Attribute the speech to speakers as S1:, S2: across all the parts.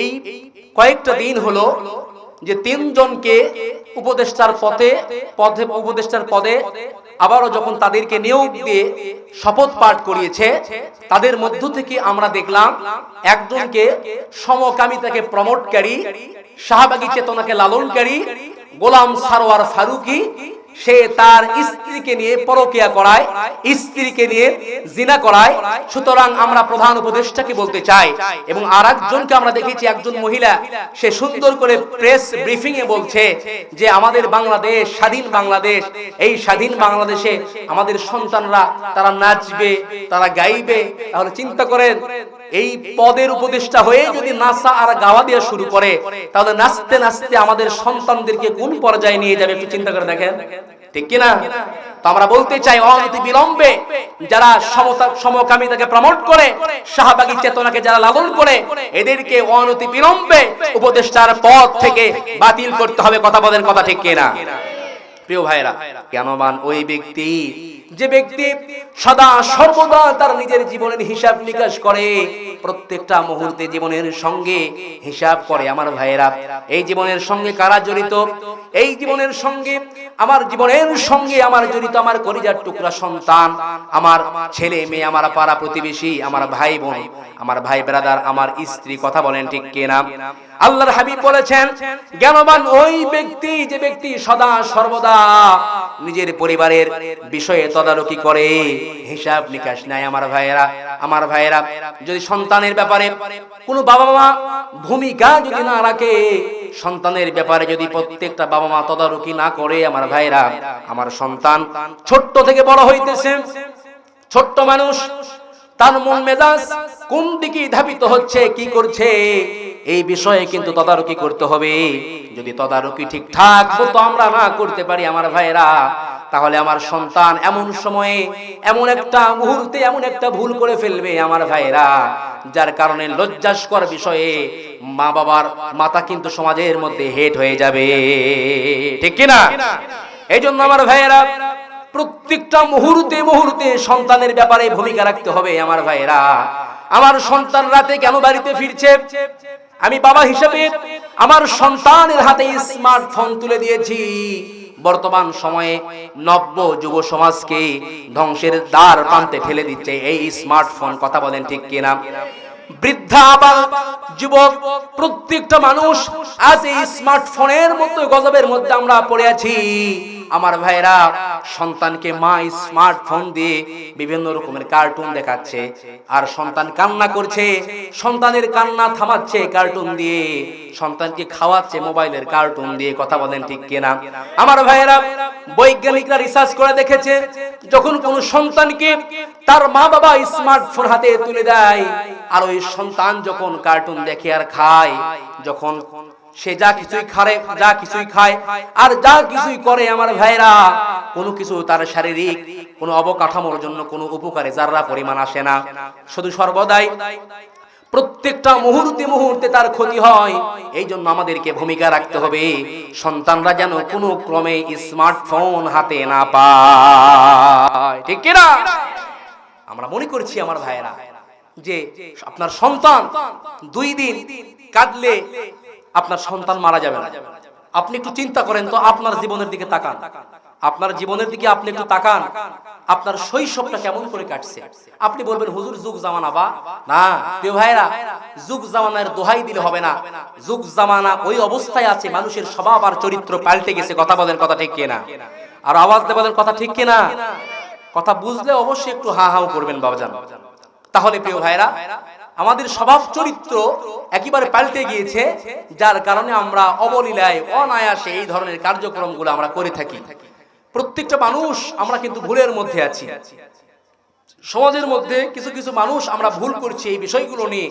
S1: এই কয়েকটা দিন হলো যে তিনজনকে উপদেষ্টার পথে, পদে, উপদেষ্টার পদে আবারও যখন তাদেরকে নিয়োগ দিয়ে শপথ পাঠ করিয়েছে, তাদের মধ্য থেকে আমরা দেখলাম একজনকে সমকামিতাকে প্রমোটকারী শাহবাগী চেতনাকে লালনকারী গোলাম সারোয়ার ফারুকি সে তার স্ত্রীকে নিয়ে পরকিয়া করায়, স্ত্রীকে নিয়ে জিনা করায়। সুতরাং আমরা প্রধান উপদেষ্টাকে বলতে চাই এবং আর একজনকে আমরা দেখেছি, একজন মহিলা, সে সুন্দর করে প্রেস ব্রিফিং এ বলছে যে আমাদের বাংলাদেশ, স্বাধীন বাংলাদেশ, এই স্বাধীন বাংলাদেশে আমাদের সন্তানরা, তারা নাচবে, তারা গাইবে। তাহলে চিন্তা করেন এই পদের উপদেষ্টা হয়ে যদি নাচা আর গাওয়া দেওয়া শুরু করে, তাহলে নাচতে নাচতে আমাদের সন্তানদেরকে কোন পর্যায়ে নিয়ে যাবে একটু চিন্তা করে দেখেন। ঠিক কিনা? তো আমরা বলতে চাই, অনতি বিলম্বে যারা সমতা, সমকামিতাকে প্রমোট করে, শাহবাগী চেতনাকে যারা লালন করে, এদেরকে অনতি বিলম্বে উপদেষ্টার পদ থেকে বাতিল করতে হবে। কথা বলেন কথা ঠিক কিনা? প্রিয় ভাইরা জ্ঞানবান ওই ব্যক্তি যে ব্যক্তি সদা সর্বদা তার নিজের জীবনের হিসাব নিকাশ করে, প্রত্যেকটা মুহূর্তে জীবনের সঙ্গে হিসাব করে, আমার ভাইয়েরা। এই জীবনের সঙ্গে কারা জড়িত? এই জীবনের সঙ্গে, আমার জীবনের সঙ্গে আমার জড়িত আমার কলিজার টুকরা সন্তান, আমার ছেলে, মেয়ে, আমার পাড়া প্রতিবেশী, আমার ভাই বোন, আমার ভাই ব্রাদার আমার স্ত্রী, কথা বলেন ঠিক কিনা? আল্লাহর হাবিব বলেছেন, জ্ঞানবান ওই ব্যক্তি যে ব্যক্তি সদা সর্বদা নিজের পরিবারের বিষয়ে তদারকি করে। হিসাব নিকাশ নেয় আমার ভাইয়েরা। আমার ভাইয়েরা, যদি সন্তানের ব্যাপারে কোনো বাবা মা ভূমিকা যদি না রাখে, সন্তানের ব্যাপারে যদি প্রত্যেকটা বাবা মা তদারকি না করে, আমার ভাইয়েরা, আমার সন্তান ছোট্ট থেকে বড় হইতেছে। ছোট্ট মানুষ, তার মন মেজাজ কোন দিকে ধাবিত হচ্ছে, কি করছে, এই বিষয়ে কিন্তু তদারকি করতে হবে। যদি তদারকি ঠিকঠাক মতো আমরা না করতে পারি, আমার ভাইয়েরা তাহলে আমার সন্তান এমন সময়ে, এমন একটা মুহূর্তে, এমন একটা ভুল করে ফেলবে আমার ভাইরা যার কারণে লজ্জাস্কর বিষয়ে মা বাবার মাথা কিন্তু সমাজের মধ্যে হেট হয়ে যাবে। ঠিক কিনা এই জন্য আমার ভাইয়েরা, প্রত্যেকটা মুহূর্তে মুহূর্তে সন্তানের ব্যাপারে ভূমিকা রাখতে হবে আমার ভাইয়েরা। আমার সন্তান রাতে কেন বাড়িতে ফিরছে? আমি বাবা হিসেবে আমার সন্তানের হাতে স্মার্টফোন তুলে দিয়েছি। বর্তমান সময়ে নব্য যুব সমাজকে ধ্বংসের দ্বার প্রান্তে ফেলে দিচ্ছে। এই স্মার্টফোন কথা বলেন ঠিক কিনা? বৃদ্ধা আবার যুবক, প্রত্যেকটা মানুষ আজ এই স্মার্টফোনের মতো গজবের মধ্যে আমরা পড়ে আছি। আমার ভাইরা সন্তানকে মা স্মার্টফোন দিয়ে বিভিন্ন রকমের কার্টুন দেখাচ্ছে। আর সন্তান কান্না করছে, সন্তানের কান্না থামাচ্ছে কার্টুন দিয়ে। সন্তানকে খাওয়াচ্ছে মোবাইলের কার্টুন দিয়ে, কথা বলেন ঠিক কিনা? আমার ভাইয়েরা, বৈজ্ঞানিকরা রিসার্চ করে দেখেছে, যখন কোন সন্তানকে তার মা বাবা স্মার্টফোন হাতে তুলে দেয়, আর ওই সন্তান যখন কার্টুন দেখে আর খায়, যখন সে যা কিছুই খারে, যা কিছুই খায়, আর যা কিছুই করে আমার ভাইরা কোনো কিছু তার শারীরিক, কোনো অবকাঠামোর জন্য কোনো উপকারে যারা পরিমাণ আসে না। শুধু সর্বদাই প্রত্যেকটা মুহূর্তে মুহূর্তে তার ক্ষতি হয় এই জন্য আমাদেরকে ভূমিকা রাখতে হবে। সন্তানরা যেন কোনো ক্রমে স্মার্টফোন হাতে না পায়। ঠিক কিনা? আমরা মনে করছি আমার ভাইয়েরা যে আপনার সন্তান দুই দিন কাঁদলে আপনার সন্তান মারা যাবে না। আপনি একটু চিন্তা করেন তো আপনার জীবনের দিকে তাকান। আপনার জীবনের দিকে আপনি একটু তাকান। আপনার শৈশবটা কেমন করে কাটছে? আপনি বলবেন, হুজুর, যুগ জামানা বা। না, প্রিয় ভাইরা যুগ জামানার দোহাই দিলে হবে না। যুগ জামানা ওই অবস্থায় আছে, মানুষের স্বভাব আর চরিত্র পাল্টে গেছে। কথা বলেন কথা ঠিক কিনা? আর আওয়াজ দিয়ে বলেন, কথা ঠিক কিনা? কথা বুঝলে অবশ্যই একটু হা হাও করবেন, বাবাজান। তাহলে প্রিয় ভাইরা আমাদের স্বভাব চরিত্র একেবারে পাল্টে গিয়েছে, যার কারণে আমরা অবলীলায়, অনায়াসে এই ধরনের কার্যক্রমগুলো আমরা করে থাকি। প্রত্যেকটা মানুষ আমরা কিন্তু ভুলের মধ্যে আছি। সমাজের মধ্যে কিছু কিছু মানুষ আমরা ভুল করছি এই বিষয়গুলো নিয়ে।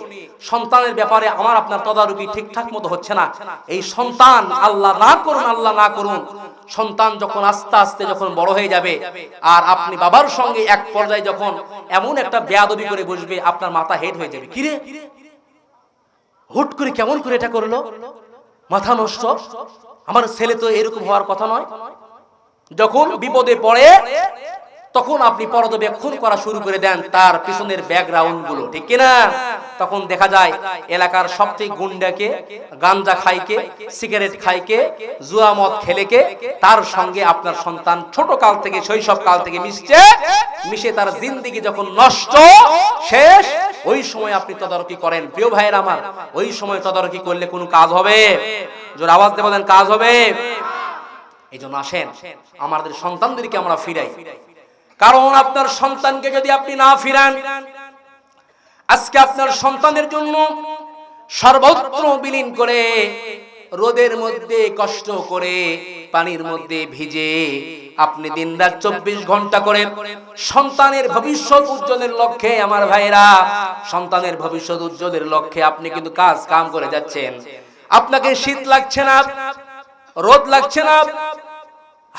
S1: সন্তানের ব্যাপারে আমার আপনার তদারকি ঠিকঠাক মতো হচ্ছে না। এই সন্তান আল্লাহ না করুন, আল্লাহ না করুন সন্তান যখন আস্তে আস্তে যখন বড় হয়ে যাবে, আর আপনি বাবার সঙ্গে এক পর্যায়ে যখন এমন একটা বেয়াদবি করে বসবে, আপনার মাথা হেড হয়ে যাবে। কিরে? হুট করে কেমন করে এটা করল? মাথা নষ্ট? আমার ছেলে তো এরকম হওয়ার কথা নয়। যখন বিপদে পড়ে তখন আপনি পর্যবেক্ষণ করা শুরু করে দেন তার পিছনের ব্যাকগ্রাউন্ডগুলো ঠিক কিনা? তখন দেখা যায় এলাকার সবচেয়ে গুন্ডাকে, গাঞ্জা খাইকে, সিগারেট খাইকে, জুয়া মদ খেলেকে, তার সঙ্গে আপনার সন্তান ছোট কাল থেকে, শৈশব কাল থেকে মিশছে, মিশে তার জিন্দিগি যখন নষ্ট, শেষ, ওই সময় আপনি তদারকি করেন। প্রিয় ভাইয়ের আমার, ওই সময় তদারকি করলে কোনো কাজ হবে? জোর আওয়াজ দিয়ে বলেন, কাজ হবে? এই জন্য আসেন, আমাদের সন্তানদেরকে আমরা ফিরাই। কারণ আপনার সন্তানকে যদি আপনি না ফিরান, আজকে আপনার সন্তানের জন্য সর্বত্র বিলীন করে, রোদের মধ্যে কষ্ট করে, পানির মধ্যে ভিজে আপনি দিন রাত চব্বিশ ঘণ্টা করে সন্তানের ভবিষ্যৎ উজ্জ্বলের লক্ষ্যে, আমার ভাইরা সন্তানের ভবিষ্যৎ উজ্জ্বলের লক্ষ্যে আপনি কিন্তু কাজ কাম করে যাচ্ছেন। আপনাকে শীত লাগছে না? রোদ লাগছে না?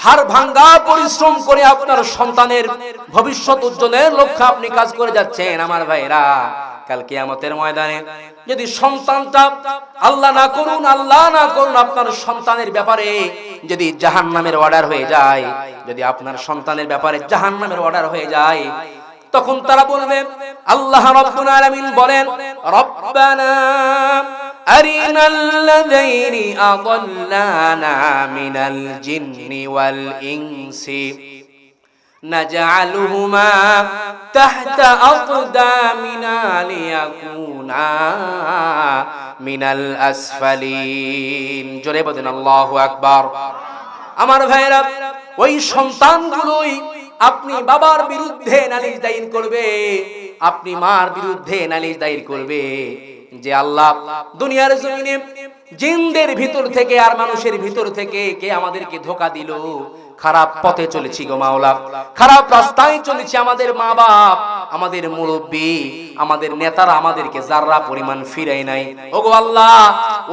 S1: হার ভাঙ্গা পরিশ্রম করে আপনার সন্তানের ভবিষ্যৎ উজ্জ্বলের লক্ষ্যে আপনি কাজ করে যাচ্ছেন, আমার ভাইরা কাল কিয়ামতের ময়দানে যদি সন্তানটা আল্লাহ না করুন, আল্লাহ না করুন, আপনার সন্তানের ব্যাপারে যদি জাহান নামের অর্ডার হয়ে যায়, যদি আপনার সন্তানের ব্যাপারে জাহান নামের অর্ডার হয়ে যায়, তখন তারা বলবে, আল্লাহ রব্বুল আলামিন বলেন, রব্বানা أرنا الذين أضلانا من الجن والإنس نجعلهما تحت أقدامنا ليكونا من الأسفلين জোরে বলেন আল্লাহু আকবার আমার ভাইরা ওই সন্তানগুলোই আপনি বাবার বিরুদ্ধে নালিশ দায়ের করবে আপনি মার বিরুদ্ধে নালিশ দায়ের করবে যে আল্লাহ দুনিয়ার জমিনে জিনদের ভিতর থেকে আর মানুষের ভিতর থেকে কে আমাদেরকে ধোকা দিল? খারাপ পথে চলেছি গো মাওলা। খারাপ রাস্তায় চলেছি আমাদের মা বাপ আমাদের মুরব্বী, আমাদের নেতারা আমাদেরকে যাররা পরিমাণ ফিরাই নাই। ওগো আল্লাহ,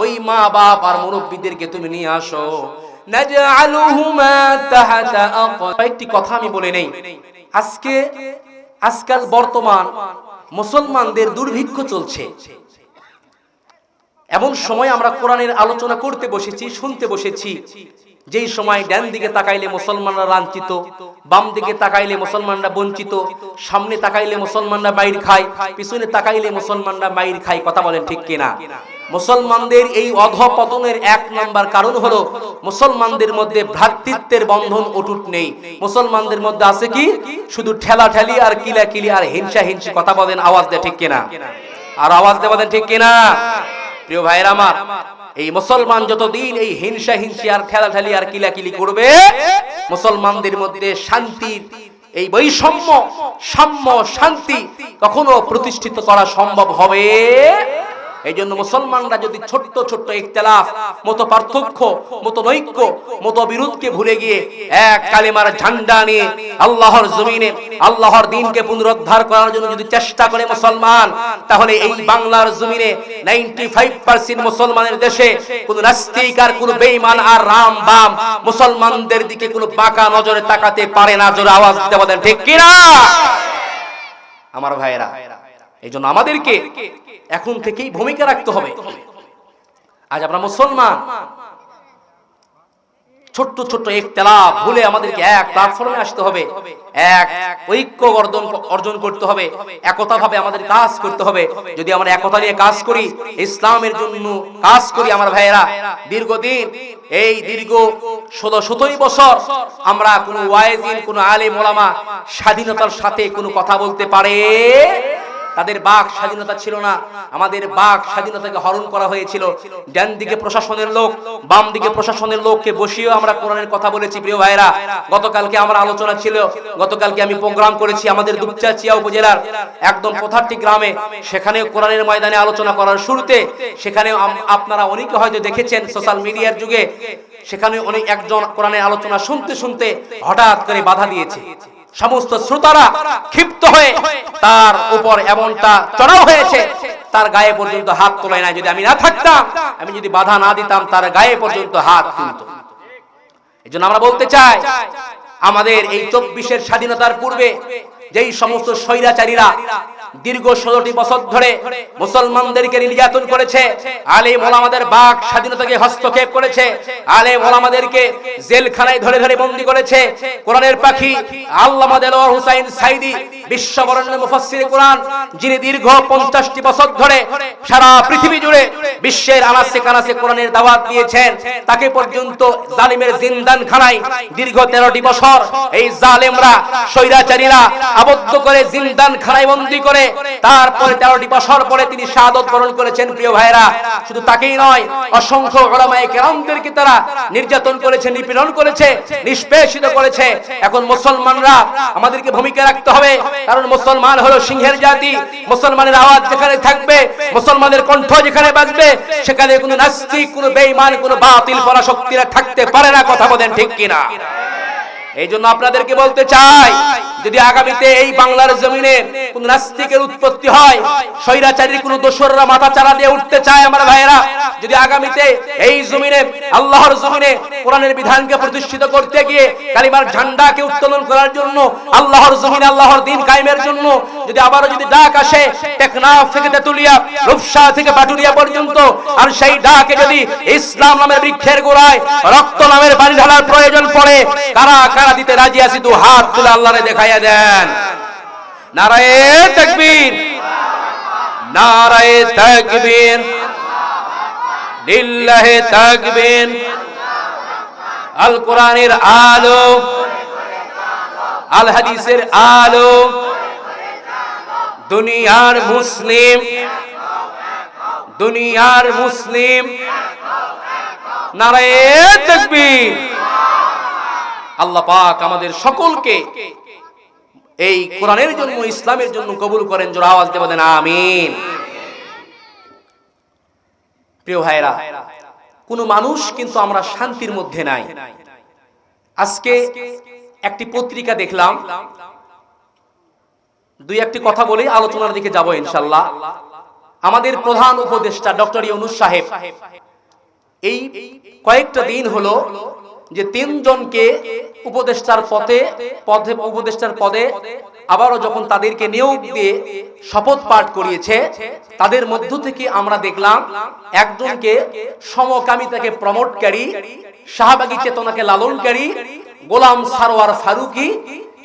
S1: ওই মা বাপ আর মুরব্বীদেরকে তুমি নিয়ে আসো। একটি কথা আমি বলে নেই। আজকে, আজকাল বর্তমান মুসলমানদের দুর্ভিক্ষ চলছে। এমন সময় আমরা কোরআনের আলোচনা করতে বসেছি, শুনতে বসেছি। যেই সময় ডান দিকে তাকাইলে মুসলমানরা লাঞ্ছিত, বাম দিকে তাকাইলে মুসলমানরা বঞ্চিত, সামনে তাকাইলে মুসলমানরা মাইর খায়, পিছনে তাকাইলে মুসলমানরা মাইর খায়, কথা বলেন ঠিক কিনা? মুসলমানদের এই অধপতনের এক নাম্বার কারণ হলো মুসলমানদের মধ্যে ভ্রাতৃত্বের বন্ধন অটুট নেই। মুসলমানদের মধ্যে আছে কি? শুধু ঠেলা ঠেলি আর কিলা কিলি আর হিংসা হিংসি কথা বলেন আওয়াজ দেয় ঠিক কিনা? আর আওয়াজ দিয়ে বলেন ঠিক কিনা? প্রিয় ভাইয়ের আমার, এই মুসলমান যতদিন এই হিংসা হিংসি আর ঠেলাঠালি আর কিলাকিলি করবে, মুসলমানদের মধ্যে শান্তি, এই বৈষম্য, সাম্য, শান্তি কখনো প্রতিষ্ঠিত করা সম্ভব হবে? এই জন্য মুসলমানরা যদি ছোট্ট ছোট্ট ইখতলাফ, মত পার্থক্য, মত নৈক্য মত বিরোধকে ভুলে গিয়ে এক কালেমার ঝান্ডা নিয়ে আল্লাহর জমিনে, আল্লাহর দিনকে পুনরুদ্ধার করার জন্য যদি চেষ্টা করে মুসলমান, তাহলে এই বাংলার জমিনে 95% মুসলমানের দেশে কোন নাস্তিক আর কোন বেঈমান আর রাম বাম মুসলমানদের দিকে কোনো বাঁকা নজরে তাকাতে পারে না, জোরে আওয়াজ দিতে বলেন, ঠিক কিনা? আমার ভাইয়েরা এই জন্য আমাদেরকে এখন থেকেই ভূমিকা রাখতে হবে। আজ আমরা মুসলমান। ছোট্ট ছোট্ট একতলা ভুলে আমাদেরকে এক প্ল্যাটফর্মে আসতে হবে। এক ঐক্য অর্জন অর্জন করতে হবে। একতা ভাবে আমাদের কাজ করতে হবে। যদি আমরা একতা নিয়ে কাজ করি, ইসলামের জন্য কাজ করি আমার ভাইয়েরা, দীর্ঘদিন, এই দীর্ঘ ষোলো সতেরো বছর আমরা কোনো ওয়াইজিন, কোনো আলেম ওলামা স্বাধীনতার সাথে কোনো কথা বলতে পারে? তাদের বাক স্বাধীনতা ছিল না। আমাদের বাক স্বাধীনতাকে হরণ করা হয়েছিল। ডান দিকে প্রশাসনের লোক, বাম দিকে প্রশাসনের লোককে বসিয়েও আমরা কোরআনের কথা বলেছি, প্রিয় ভাইরা গতকালকে আমার আলোচনা ছিল, গতকালকে আমি প্রোগ্রাম করেছি আমাদের দুপচাচিয়া উপজেলার একদম পথারটি গ্রামে। সেখানে কোরআনের ময়দানে আলোচনা করার শুরুতে সেখানে আপনারা অনেকে হয়তো দেখেছেন সোশ্যাল মিডিয়ার যুগে সেখানে অনেক একজন কোরআনের আলোচনা শুনতে শুনতে হঠাৎ করে বাধা দিয়েছে। সমস্ত শ্রোতারা ক্ষিপ্ত হয়ে তার উপর এমনটা চড়াও হয়েছে, তার গায়ে পর্যন্ত হাত তোলে না যদি আমি না থাকতাম, আমি যদি বাধা না দিতাম, তার গায়ে পর্যন্ত হাত তুলত। এই জন্য আমরা বলতে চাই, আমাদের এই চব্বিশের স্বাধীনতার পূর্বে যেই সমস্ত স্বৈরাচারীরা দীর্ঘ ষোলোটি বছর ধরে মুসলমানদেরকে নির্যাতন করেছে। আলে মোলামাদের বাক স্বাধীনতাকে হস্তক্ষেপ করেছে। আলে মোলামাদেরকে জেলখানায় ধরে ধরে বন্দী করেছে। কোরআনের পাখি আল্লামা হুসাইন সাইদি বিশ্ববরণ্য কোরআন, যিনি দীর্ঘ পঞ্চাশটি বছর ধরে সারা পৃথিবী জুড়ে বিশ্বের আনাসে কানাসে কোরআনের দাওয়াত দিয়েছেন। তাকে পর্যন্ত জালিমের দীর্ঘ তেরোটি বছর এই জালেমরা, স্বৈরাচারীরা আবদ্ধ করে জিন্দান খানায় বন্দী করে তারপরে তেরোটি বছর পরে তিনি শাহাদত বরণ করেছেন, প্রিয় ভাইরা শুধু তাকেই নয়, অসংখ্য কেরামদেরকে তারা নির্যাতন করেছে, নিপীড়ন করেছে, নিষ্পেষিত করেছে। এখন মুসলমানরা আমাদেরকে ভূমিকা রাখতে হবে, কারণ মুসলমান হলো সিংহের জাতি। মুসলমানের আওয়াজ যেখানে থাকবে মুসলমানের কণ্ঠ যেখানে বাজবে, সেখানে কোনো নাস্তিক, কোনো বেঈমান, কোনো বাতিল, পরাশক্তিরা থাকতে পারে না, কথা বলেন ঠিক কিনা? এই জন্য আপনাদেরকে বলতে চাই, যদি আগামীতে এই বাংলার জমিনে কোন নাস্তিকের উৎপত্তি হয়, স্বৈরাচারীর কোন দোসররা মাথা চারা দিয়ে উঠতে চায় আমার ভাইয়েরা, যদি আগামীতে এই জমিনে আল্লাহর জমিনে কোরআনের বিধানকে প্রতিষ্ঠিত করতে গিয়ে কালিমার ঝান্ডাকে উত্তোলন করার জন্য, আল্লাহর জমিনে আল্লাহর দিন কায়েমের জন্য, যদি আবারও যদি ডাক আসে, টেকনাফ থেকে তেতুলিয়া, রূপসা থেকে পাটুরিয়া পর্যন্ত, আর সেই ডাকে যদি ইসলাম নামের বৃক্ষের গোড়ায় রক্ত নামের পানি ঢালার প্রয়োজন পড়ে কারা কারা দিতে রাজি আছি, দু হাত তুলে আল্লাহরে দেখাইয়া দেন। নারায়ে তাকবীর। নারায়ে তাকবীর। লিল্লাহে আল কোরআনের আলো। আল হাদিসের আলো। দুনিয়ার মুসলিম। দুনিয়ার মুসলিম। নারায়ে তাকবীর। আল্লাহ পাক আমাদের সকলকে এই কোরআনের জন্য, ইসলামের জন্য কবুল করেন, জোর আওয়াজ দেব দেন আমিন। প্রিয় ভাইরা কোন মানুষ কিন্তু আমরা শান্তির মধ্যে নাই। আজকে একটি পত্রিকা দেখলাম। দুই একটি কথা বলে আলোচনার দিকে যাব ইনশাল্লাহ আমাদের প্রধান উপদেষ্টা ডক্টর ইউনুস সাহেব, এই কয়েকটা দিন হলো যে তিনজনকে উপদেষ্টার পথে পদে উপদেষ্টার পদে আবারও যখন তাদেরকে নিয়োগ দিয়ে শপথ পাঠ করিয়েছে, তাদের মধ্য থেকে আমরা দেখলাম একজনকে সমকামিতাকে প্রমোটকারী শাহবাগী চেতনাকে লালনকারী গোলাম সারোয়ার ফারুকি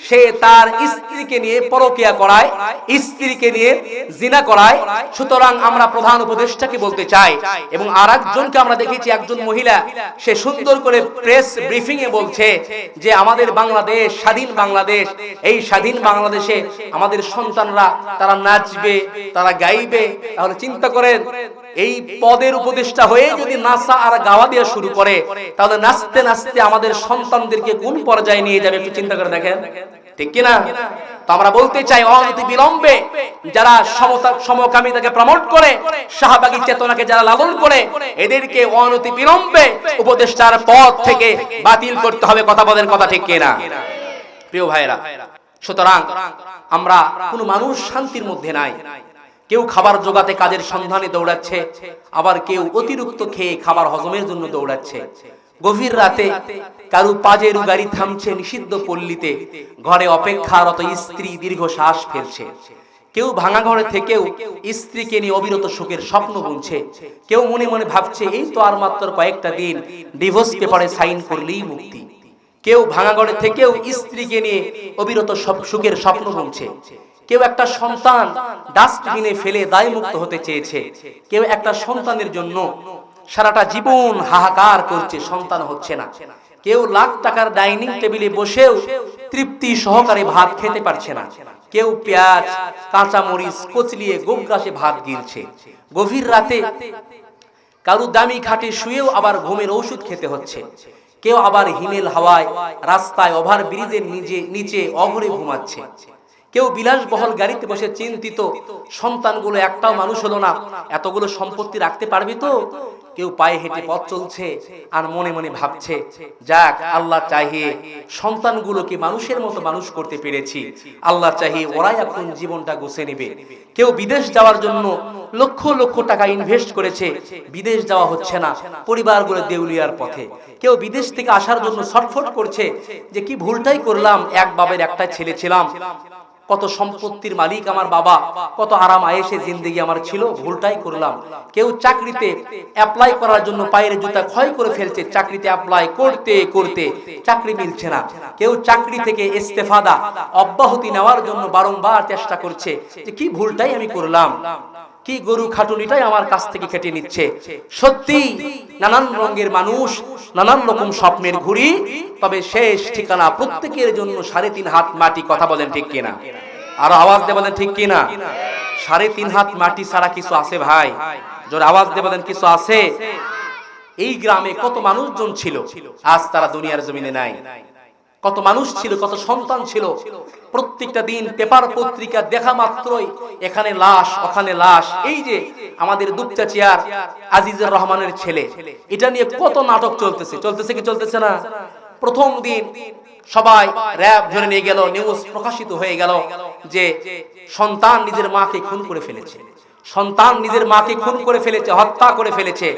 S1: সে তার স্ত্রীকে নিয়ে পরকিয়া করায়, স্ত্রীকে নিয়ে জিনা করায়। সুতরাং আমরা প্রধান উপদেষ্টাকে বলতে চাই এবং আর একজনকে আমরা দেখেছি, একজন মহিলা, সে সুন্দর করে প্রেস ব্রিফিং এ বলছে যে আমাদের বাংলাদেশ, স্বাধীন বাংলাদেশ, এই স্বাধীন বাংলাদেশে আমাদের সন্তানরা, তারা নাচবে, তারা গাইবে। তাহলে চিন্তা করেন এই পদের উপদেষ্টা হয়ে যদি নাচা আর গাওয়া দেওয়া শুরু করে, তাহলে নাচতে নাচতে আমাদের সন্তানদেরকে কোন পর্যায়ে নিয়ে যাবে একটু চিন্তা করে দেখেন। ঠিক কিনা? তো আমরা বলতে চাই, অনতি বিলম্বে যারা সমতা সমকামিতাকে প্রমোট করে, শাহবাগী চেতনাকে যারা লালন করে, এদেরকে অনতি বিলম্বে উপদেষ্টার পদ থেকে বাতিল করতে হবে কথা বলেন কথা ঠিক কিনা? প্রিয় ভাইরা সুতরাং আমরা কোনো মানুষ শান্তির মধ্যে নাই। কেউ খাবার জোগাতে কাজের সন্ধানে দৌড়াচ্ছে, আবার কেউ অতিরিক্ত খেয়ে খাবার হজমের জন্য দৌড়াচ্ছে। গভীর রাতে কারু পাজের গাড়ি থামছে নিষিদ্ধ পল্লীতে, ঘরে অপেক্ষারত স্ত্রী দীর্ঘ শ্বাস ফেলছে। কেউ ভাঙা ঘরে থেকেও স্ত্রীকে নিয়ে অবিরত শোকের স্বপ্ন বুনছে কেউ মনে মনে ভাবছে, এই তো আর মাত্র কয়েকটা দিন ডিভোর্স পেপারে সাইন করলেই মুক্তি। কেউ ভাঙা ঘরে থেকেও স্ত্রীকে নিয়ে অবিরত সুখের স্বপ্ন বুনছে কেউ একটা সন্তান ডাস্টবিনে ফেলে দায় মুক্ত হতে চেয়েছে। কেউ একটা সন্তানের জন্য সারাটা জীবন হাহাকার করছে, সন্তান হচ্ছে না। কেউ লাখ টাকার ডাইনিং টেবিলে বসেও তৃপ্তি সহকারে ভাত খেতে পারছে না। কেউ পেঁয়াজ কাঁচা মরিচ কচলিয়ে গোগ্রাসে ভাত গিলছে। গভীর রাতে কারু দামি খাটে শুয়েও আবার ঘুমের ওষুধ খেতে হচ্ছে। কেউ আবার হিমেল হাওয়ায় রাস্তায় ওভার ব্রিজের নিচে অঘরে ঘুমাচ্ছে। কেউ বিলাসবহল গাড়িতে বসে চিন্তিত, সন্তানগুলো একটাও মানুষ হলো না। এতগুলো সম্পত্তি রাখতে পারবি তো? কেউ পায়ে হেঁটে পথ চলছে আর মনে মনে ভাবছে, যাক, আল্লাহ চাহিয়ে সন্তানগুলোকে মানুষের মতো মানুষ করতে পেরেছি। আল্লাহ চাহিয়ে ওরাই এখন জীবনটা গুছে নেবে। কেউ বিদেশ যাওয়ার জন্য লক্ষ লক্ষ টাকা ইনভেস্ট করেছে। বিদেশ যাওয়া হচ্ছে না, পরিবারগুলো দেউলিয়ার পথে। কেউ বিদেশ থেকে আসার জন্য ছটফট করছে যে, কি ভুলটাই করলাম এক বাবের একটা ছেলে ছিলাম। কত সম্পত্তির মালিক আমার বাবা, কত আরাম আয়েসে জিন্দগি আমার ছিল, ভুলটাই করলাম। কেউ চাকরিতে অ্যাপ্লাই করার জন্য পায়ের জুতা ক্ষয় করে ফেলছে, চাকরিতে অ্যাপ্লাই করতে করতে চাকরি মিলছে না। কেউ চাকরি থেকে ইস্তেফাদা, অব্যাহতি নেওয়ার জন্য বারংবার চেষ্টা করছে যে কি ভুলটাই আমি করলাম। কি গরু খাটুনিটাই আমার কাছ থেকে কেটে নিচ্ছে? সত্যি নানান রঙের মানুষ, নানান রকম স্বপ্নের ঘুরি তবে শেষ ঠিকানা প্রত্যেকের জন্য সাড়ে তিন হাত মাটি, কথা বলেন ঠিক কিনা? আর আওয়াজ দিয়ে বলেন ঠিক কিনা? সাড়ে তিন হাত মাটি ছাড়া কিছু আছে ভাই? জোর আওয়াজ দিয়ে বলেন কিছু আছে? এই গ্রামে কত মানুষজন ছিল? আজ তারা দুনিয়ার জমিনে নাই। কত মানুষ ছিল, কত সন্তান ছিল, প্রত্যেকটা দিন পেপার পত্রিকা দেখা মাত্রই এখানে লাশ, ওখানে লাশ। এই যে আমাদের দুপচা চেয়ার, আজিজুর রহমানের ছেলে, এটা নিয়ে কত নাটক চলতেছে চলতেছে কি চলতেছে না? প্রথম দিন সবাই র্যাব ধরে নিয়ে গেল নিউজ প্রকাশিত হয়ে গেল যে সন্তান নিজের মাকে খুন করে ফেলেছে। সন্তান নিজের মাকে খুন করে ফেলেছে, হত্যা করে ফেলেছে।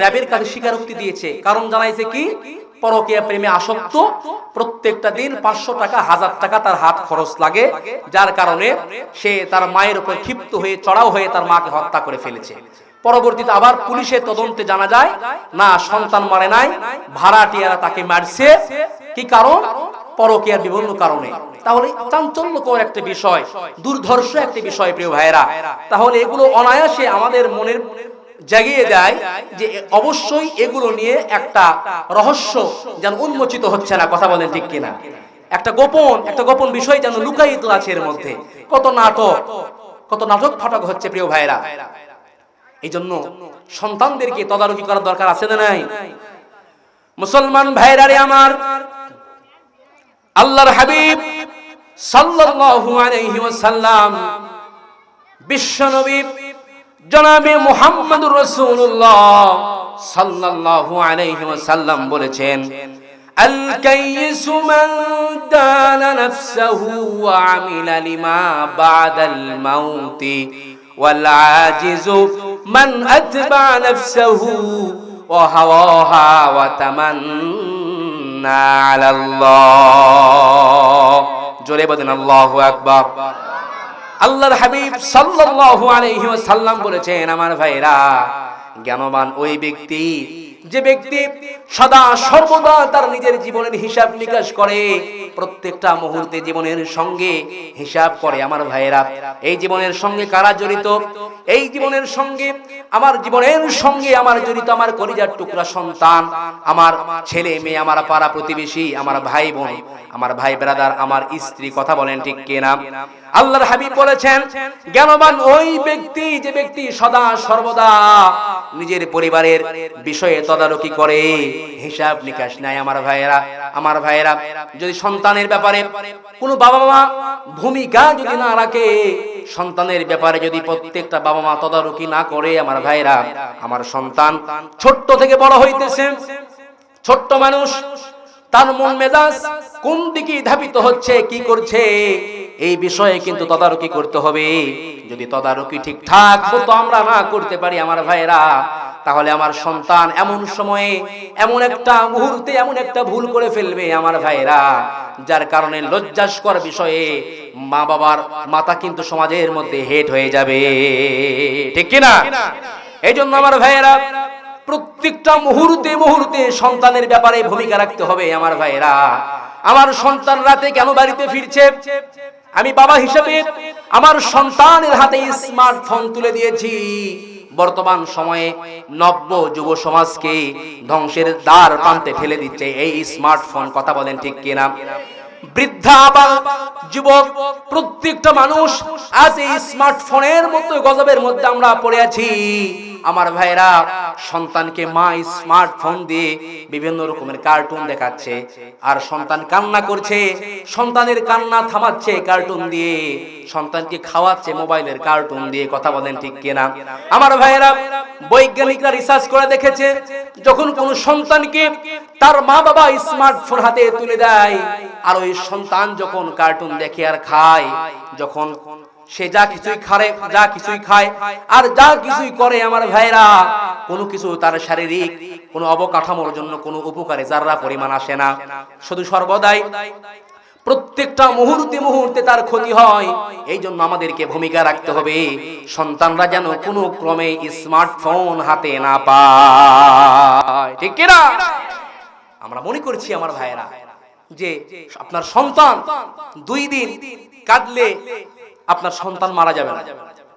S1: র্যাবের কাছে স্বীকারোক্তি দিয়েছে। কারণ জানাইছে কি? পরকীয়া প্রেমে আসক্ত, প্রত্যেকটা দিন পাঁচশো টাকা, হাজার টাকা তার হাত খরচ লাগে, যার কারণে সে তার মায়ের উপর ক্ষিপ্ত হয়ে, চড়াও হয়ে তার মাকে হত্যা করে ফেলেছে। পরবর্তীতে আবার পুলিশের তদন্তে জানা যায়, না, সন্তান মারে নাই, ভাড়াটিয়ারা তাকে মারছে। কি কারণ? পরকীয়ার বিভিন্ন কারণে। তাহলে চাঞ্চল্যকর একটা বিষয়, দুর্ধর্ষ একটা বিষয়, প্রিয় ভাইয়েরা। তাহলে এগুলো অনায়াসে আমাদের মনের জাগিয়ে দেয় যে অবশ্যই এগুলো নিয়ে একটা রহস্য যেন উন্মোচিত হচ্ছে না কথা বলেন ঠিক কিনা? একটা গোপন একটা গোপন বিষয় যেন লুকায়িত আছে এর মধ্যে। কত নাটক কত নাটক ফাটক হচ্ছে প্রিয় ভাইরা এই জন্য সন্তানদেরকে তদারকি করার দরকার আছে না নাই? মুসলমান ভাইরা রে আমার আল্লাহর হাবিব সাল্লাল্লাহু আলাইহি ওয়াসাল্লাম বিশ্বনবী জনাবে মুহাম্মদুর রাসূলুল্লাহ সাল্লাল্লাহু আলাইহি ওয়াসাল্লাম বলেছেন আল কাইসু মান দানা নাফসাহু ওয়া আমিলা লিমা বাদাল মাউতি ওয়াল আজিজু মান আতবা নাফসাহু ওয়া হাওয়াহা ওয়া তামান্না আল্লাহর হাবিব সাল্লাল্লাহু আলাইহি ওয়াসাল্লাম বলেছেন, আমার ভাইরা, জ্ঞানবান ওই ব্যক্তি, যে ব্যক্তি সদা সর্বদা তার নিজের জীবনের হিসাব নিকাশ করে, প্রত্যেকটা মুহূর্তে জীবনের সঙ্গে হিসাব করে। আমার ভাইয়েরা এই জীবনের সঙ্গে কারা জড়িত? এই জীবনের সঙ্গে, আমার জীবনের সঙ্গে আমার জড়িত আমার কলিজার টুকরা সন্তান, আমার ছেলে মেয়ে, আমার পাড়া প্রতিবেশী, আমার ভাই বোন, আমার ভাই ব্রাদার, আমার স্ত্রী, কথা বলেন ঠিক কিনা? আল্লাহর হাবিব বলেছেন, জ্ঞানবান ওই ব্যক্তি যে ব্যক্তি সদা সর্বদা নিজের পরিবারের বিষয়ে তদারকি করে। হিসাব নিকাশ নেয় আমার ভাইয়েরা। আমার ভাইয়েরা, যদি সন্তানের ব্যাপারে কোনো বাবা মা ভূমিকা যদি না রাখে, সন্তানের ব্যাপারে যদি প্রত্যেকটা বাবা মা তদারকি না করে, আমার ভাইয়েরা, আমার সন্তান ছোট্ট থেকে বড় হইতেছে, ছোট্ট মানুষ, তার মন মেজাজ কোন দিকে ধাবিত হচ্ছে, কি করছে এই বিষয়ে কিন্তু তদারকি করতে হবে। যদি তদারকি ঠিকঠাক মতো আমরা না করতে পারি আমার ভাইয়েরা তাহলে আমার সন্তান এমন সময়ে এমন একটা মুহূর্তে এমন একটা ভুল করে ফেলবে আমার ভাইয়েরা যার কারণে লজ্জাস্কর বিষয়ে মা বাবার মাথা কিন্তু সমাজের মধ্যে হেট হয়ে যাবে। ঠিক কিনা? এই জন্য আমার ভাইয়েরা প্রত্যেকটা মুহূর্তে মুহূর্তে সন্তানের ব্যাপারে ভূমিকা রাখতে হবে আমার ভাইয়েরা। আমার সন্তান রাতে কেন বাড়িতে ফিরছে? আমি বাবা হিসেবে আমার সন্তানের হাতে স্মার্টফোন তুলে দিয়েছি। বর্তমান সময়ে নব্য যুব সমাজকে ধ্বংসের দ্বার প্রান্তে ঠেলে দিচ্ছে এই স্মার্টফোন কথা বলেন ঠিক কিনা? বৃদ্ধা যুবক, প্রত্যেকটা মানুষ আজ এই স্মার্টফোনের মতো গজবের মধ্যে আমরা পড়ে আছি। আমার ভাইরা সন্তানকে মা স্মার্টফোন দিয়ে বিভিন্ন রকমের কার্টুন দেখাচ্ছে। আর সন্তান কান্না করছে, সন্তানের কান্না থামাচ্ছে কার্টুন দিয়ে, সন্তানকে খাওয়াচ্ছে মোবাইলের কার্টুন দিয়ে, কথা বলেন ঠিক কিনা? আমার ভাইয়েরা বৈজ্ঞানিকরা রিসার্চ করে দেখেছে, যখন কোন সন্তানকে তার মা বাবা স্মার্টফোন হাতে তুলে দেয়, আর ওই সন্তান যখন কার্টুন দেখে আর খায়, যখন সে যা কিছুই খারে, যা কিছুই খায়, আর যা কিছুই করে আমার ভাইরা কোনো কিছু তার শারীরিক, কোনো অবকাঠামোর জন্য কোনো উপকারে যারা পরিমাণ আসে না। শুধু সর্বদাই প্রত্যেকটা মুহূর্তে মুহূর্তে তার ক্ষতি হয়, এই জন্য আমাদেরকে ভূমিকা রাখতে হবে। সন্তানরা যেন কোনো ক্রমে স্মার্টফোন হাতে না পায়। ঠিক কিনা আমরা মনে করছি আমার ভাইয়েরা যে আপনার সন্তান দুই দিন কাঁদলে আপনার সন্তান মারা যাবে না।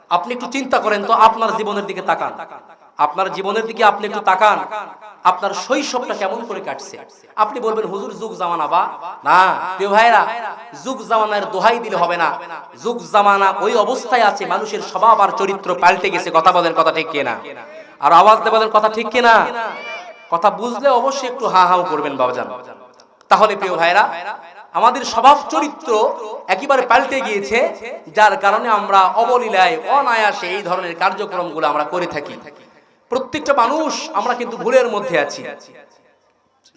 S1: আপনি একটু চিন্তা করেন তো আপনার জীবনের দিকে তাকান। আপনার জীবনের দিকে আপনি একটু তাকান। আপনার শৈশবটা কেমন করে কাটছে? আপনি বলবেন, হুজুর, যুগ জামানা বা। না, প্রিয় ভাইরা যুগ জামানার দোহাই দিলে হবে না। যুগ জামানা ওই অবস্থায় আছে, মানুষের স্বভাব আর চরিত্র পাল্টে গেছে। কথা বলেন কথা ঠিক কিনা? আর আওয়াজ দিয়ে বলেন কথা ঠিক কিনা? কথা বুঝলে অবশ্যই একটু হা হাও করবেন, বাবাজান। তাহলে, প্রিয় ভাইরা আমাদের স্বভাব চরিত্র একেবারে পাল্টে গিয়েছে, যার কারণে আমরা অবলীলায়, অনায়াসে এই ধরনের কার্যক্রমগুলো আমরা করে থাকি। প্রত্যেকটা মানুষ আমরা কিন্তু ভুলের মধ্যে আছি।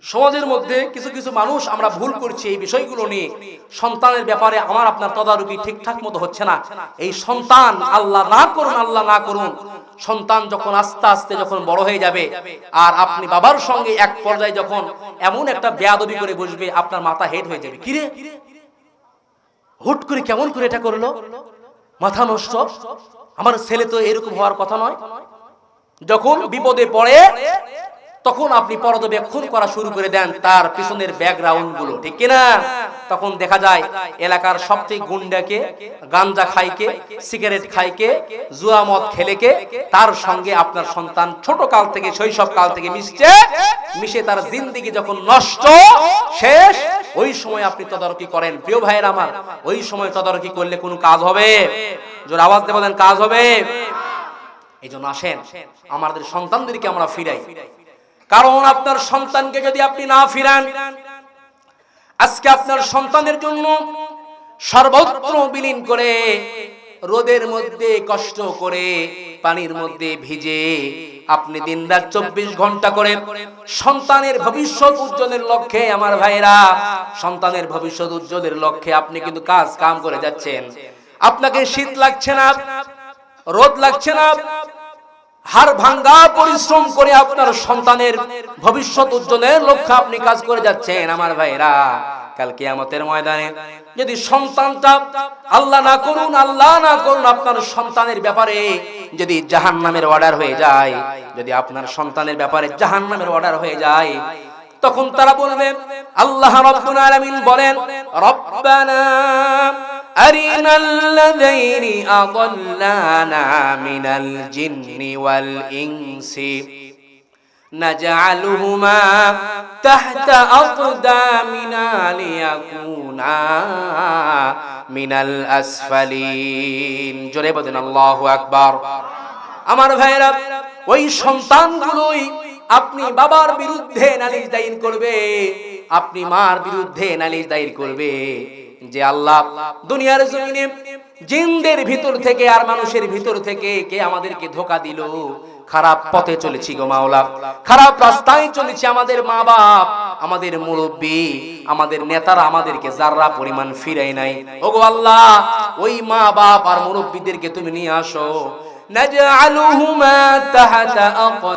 S1: সমাজের মধ্যে কিছু কিছু মানুষ আমরা ভুল করছি এই বিষয়গুলো নিয়ে। সন্তানের ব্যাপারে আমার আপনার তদারকি ঠিকঠাক মতো হচ্ছে না। এই সন্তান আল্লাহ না করুন, আল্লাহ না করুন। সন্তান যখন আস্তে আস্তে যখন বড় হয়ে যাবে, আর আপনি বাবার সঙ্গে এক পর্যায়ে যখন এমন একটা বেয়াদবি করে বসবে, আপনার মাথা হেড হয়ে যাবে। কিরে? হুট করে কেমন করে এটা করল? মাথা নষ্ট? আমার ছেলে তো এরকম হওয়ার কথা নয়। যখন বিপদে পড়ে তখন আপনি পর্যবেক্ষণ করা শুরু করে দেন তার পিছনের ব্যাকগ্রাউন্ডগুলো ঠিক কিনা? তখন দেখা যায় এলাকার সবচেয়ে গুন্ডাকে গাঞ্জা খাইকে সিগারেট খাইকে জুয়া মদ খেলেকে তার সঙ্গে আপনার সন্তান ছোট কাল থেকে শৈশব কাল থেকে মিশছে মিশে তার জিন্দিগি যখন নষ্ট শেষ ওই সময় আপনি তদারকি করেন। প্রিয় ভাইয়ের আমার ওই সময় তদারকি করলে কোনো কাজ হবে? জোর আওয়াজ দিয়ে বলেন কাজ হবে? এই জন্য আসেন আমাদের সন্তানদেরকে আমরা ফিরাই। কারণ আপনার সন্তানকে যদি আপনি না ফিরান, আজকে আপনার সন্তানের জন্য সর্বত্র বিলীন করে রোদের মধ্যে, কষ্ট করে পানির মধ্যে ভিজে আপনি দিন রাত চব্বিশ ঘণ্টা করে সন্তানের ভবিষ্যৎ উজ্জ্বলের লক্ষ্যে, আমার ভাইরা সন্তানের ভবিষ্যৎ উজ্জ্বলের লক্ষ্যে আপনি কিন্তু কাজ কাম করে যাচ্ছেন। আপনাকে শীত লাগছে না, রোদ লাগছে না হার ভাঙ্গা পরিশ্রম করে আপনার সন্তানের ভবিষ্যৎ উজ্জ্বলের লক্ষ্যে আপনি কাজ করে যাচ্ছেন, আমার ভাইরা কাল কিয়ামতের ময়দানে যদি সন্তানটা আল্লাহ না করুন, আল্লাহ না করুন, আপনার সন্তানের ব্যাপারে যদি জাহান নামের অর্ডার হয়ে যায়, যদি আপনার সন্তানের ব্যাপারে জাহান নামের অর্ডার হয়ে যায় তখন তারা বলবে আল্লাহ রাব্বুল আলামিন বলেন রব্বানা أرنا الذين أضلانا من الجن والإنس نجعلهما تحت أقدامنا ليكونا من الأسفلين জোরে বলেন আল্লাহু আকবার আমার ভাইরা ওই সন্তানগুলোই আপনি বাবার বিরুদ্ধে নালিশ দায়ের করবে, আপনি মার বিরুদ্ধে নালিশ দায়ের করবে। যে আল্লাহ দুনিয়ার জমিনে জিনদের ভিতর থেকে আর মানুষের ভিতর থেকে কে আমাদেরকে ধোকা দিল, খারাপ পথে চলেছি গো মাওলা। খারাপ রাস্তায় চলেছি আমাদের মা বাপ আমাদের মুরব্বী, আমাদের নেতারা আমাদেরকে যাররা পরিমাণ ফিরাই নাই। ওগো আল্লাহ, ওই মা বাপ আর মুরব্বীদেরকে তুমি নিয়ে আসো।